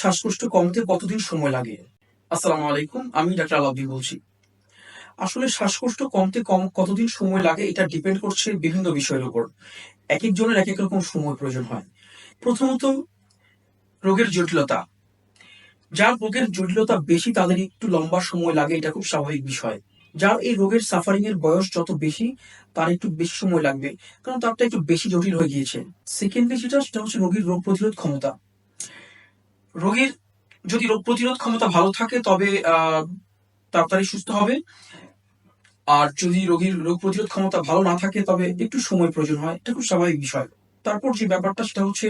শ্বাসকষ্ট কমতে কতদিন সময় লাগে? আসসালামু আলাইকুম, আমি ডাক্তার আলাবি বলছি। আসলে শ্বাসকষ্ট কমতে কম কতদিন সময় লাগে এটা ডিপেন্ড করছে বিভিন্ন বিষয়ের উপর। এক একজনের এক এক রকম সময় প্রয়োজন হয়। প্রথমত, রোগের জটিলতা। যার রোগের জটিলতা বেশি, তাদের একটু লম্বা সময় লাগে, এটা খুব স্বাভাবিক বিষয়। যার এই রোগের সাফারিং এর বয়স যত বেশি, তার একটু বেশি সময় লাগবে। কারণ তারটা একটু বেশি জটিল হয়ে গিয়েছে। সেকেন্ডলি যেটা, সেটা হচ্ছে রোগীর রোগ প্রতিরোধ ক্ষমতা। রোগীর যদি রোগ প্রতিরোধ ক্ষমতা ভালো থাকে, তবে তাড়াতাড়ি সুস্থ হবে। আর যদি রোগীর রোগ প্রতিরোধ ক্ষমতা ভালো না থাকে, তবে একটু সময় প্রয়োজন হয়। এটা খুব স্বাভাবিক বিষয়। তারপর যে ব্যাপারটা, সেটা হচ্ছে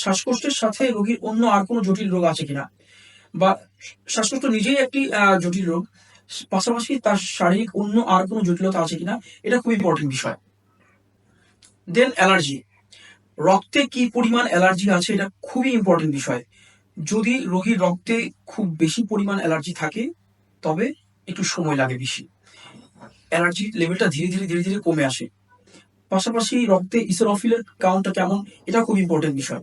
শ্বাসকষ্টের সাথে রোগীর অন্য আর কোনো জটিল রোগ আছে কিনা? বা শ্বাসকষ্ট নিজেই একটি জটিল রোগ, পাশাপাশি তার শারীরিক অন্য আর কোনো জটিলতা আছে কিনা, এটা খুব ইম্পর্টেন্ট বিষয়। দেন অ্যালার্জি রক্তে কি পরিমাণ অ্যালার্জি আছে, এটা খুবই ইম্পর্টেন্ট বিষয়। যদি রোগীর রক্তে খুব বেশি পরিমাণ অ্যালার্জি থাকে, তবে একটু সময় লাগে বেশি। অ্যালার্জির লেভেলটা ধীরে ধীরে ধীরে ধীরে কমে আসে। পাশাপাশি রক্তে ইসোরফিলের কাউন্টটা কেমন, এটা খুব ইম্পর্টেন্ট বিষয়।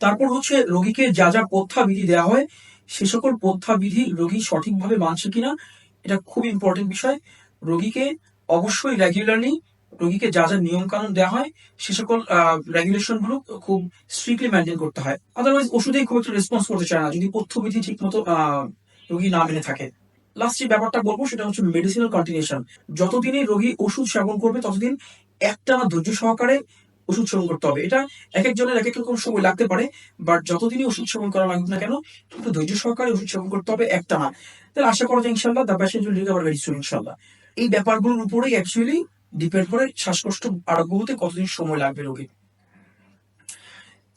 তারপর হচ্ছে রোগীকে যা যা বিধি দেওয়া হয়, সে সকল বিধি রোগী সঠিকভাবে মানছে কিনা, এটা খুব ইম্পর্টেন্ট বিষয়। রোগীকে অবশ্যই রেগুলারলি রোগীকে যা যা নিয়ম কানুন দেওয়া হয়, সে সকল রেগুলেশনগুলো খুব স্ট্রিক্টলি মেনটেন করতে হয়। আদারওয়াইজ ওষুধেই খুব একটা রেসপন্স করতে চায় না। যদি পথ্যবিধি ঠিক মতো রোগী না মেনে থাকে। লাস্ট যে ব্যাপারটা বলব, সেটা হচ্ছে মেডিসিনাল কন্টিনিউশন যতদিনই রোগী ওষুধ সেবন করবে, ততদিন একটানা ধৈর্য সহকারে ওষুধ সেবন করতে হবে। এটা এক একজনের এক এক রকম সময় লাগতে পারে বাট যতদিনই ওষুধ সেবন করা লাগুক না কেন কিন্তু ধৈর্য সহকারে ওষুধ সেবন করতে হবে একটা না। তাহলে আশা করা যায় ইনশাল্লাহ the patient will recover very soon ইনশাল্লাহ এই ব্যাপারগুলোর উপরেই অ্যাকচুয়ালি ডিপেন্ড করে শ্বাসকষ্ট আরোগ্য হতে কতদিন সময় লাগবে রোগীর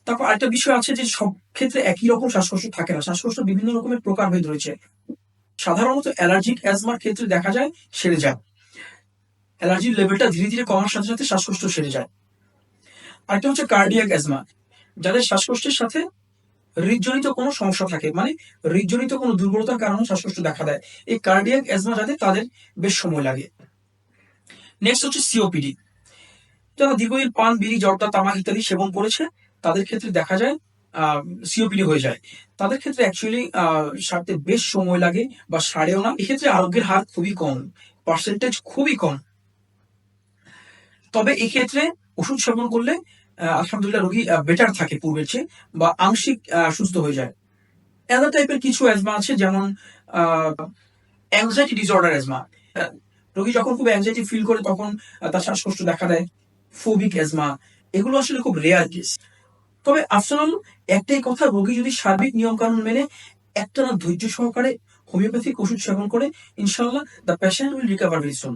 তারপর আরেকটা বিষয় আছে যে সব ক্ষেত্রে একই রকম শ্বাসকষ্ট থাকে না। শ্বাসকষ্ট বিভিন্ন রকমের প্রকারভেদ রয়েছে। সাধারণত অ্যালার্জিক অ্যাজমার ক্ষেত্রে দেখা যায় সেরে যায়। অ্যালার্জির লেভেলটা ধীরে ধীরে কমার সাথে সাথে শ্বাসকষ্ট সেরে যায়। আরেকটা হচ্ছে কার্ডিয়াক অ্যাজমা। যাদের শ্বাসকষ্টের সাথে হৃদজনিত কোনো সমস্যা থাকে মানে হৃদজনিত কোনো দুর্বলতার কারণে শ্বাসকষ্ট দেখা দেয়। এই কার্ডিয়াক অ্যাজমা যাদের, তাদের বেশ সময় লাগে। নেক্সট হচ্ছে সিওপিডি যারা দীর্ঘদিন পান, বিড়ি, জর্দা, তামাক ইত্যাদি সেবন করেছে, তাদের ক্ষেত্রে দেখা যায় সিওপিডি হয়ে যায়। তাদের ক্ষেত্রে অ্যাকচুয়ালি সারতে বেশ সময় লাগে বা সারেও না। এক্ষেত্রে আরোগ্যের হার খুবই কম পার্সেন্টেজ খুবই কম। তবে এক্ষেত্রে ওষুধ সেবন করলে আলহামদুলিল্লাহ রোগী বেটার থাকে পূর্বের চেয়ে বা আংশিক সুস্থ হয়ে যায়। অ্যাদার টাইপের কিছু অ্যাজমা আছে, যেমন অ্যাংজাইটি ডিসঅর্ডার অ্যাজমা রোগী যখন খুব অ্যাংজাইটি ফিল করে, তখন তার শ্বাসকষ্ট দেখা দেয়। ফোবিক অ্যাজমা এগুলো আসলে খুব রেয়ার কেস তবে আফসানাল একটাই কথা, রোগী যদি সার্বিক নিয়ম কানুন মেনে একটা না ধৈর্য সহকারে হোমিওপ্যাথিক ওষুধ সেবন করে ইনশাল্লাহ the patient will recover very soon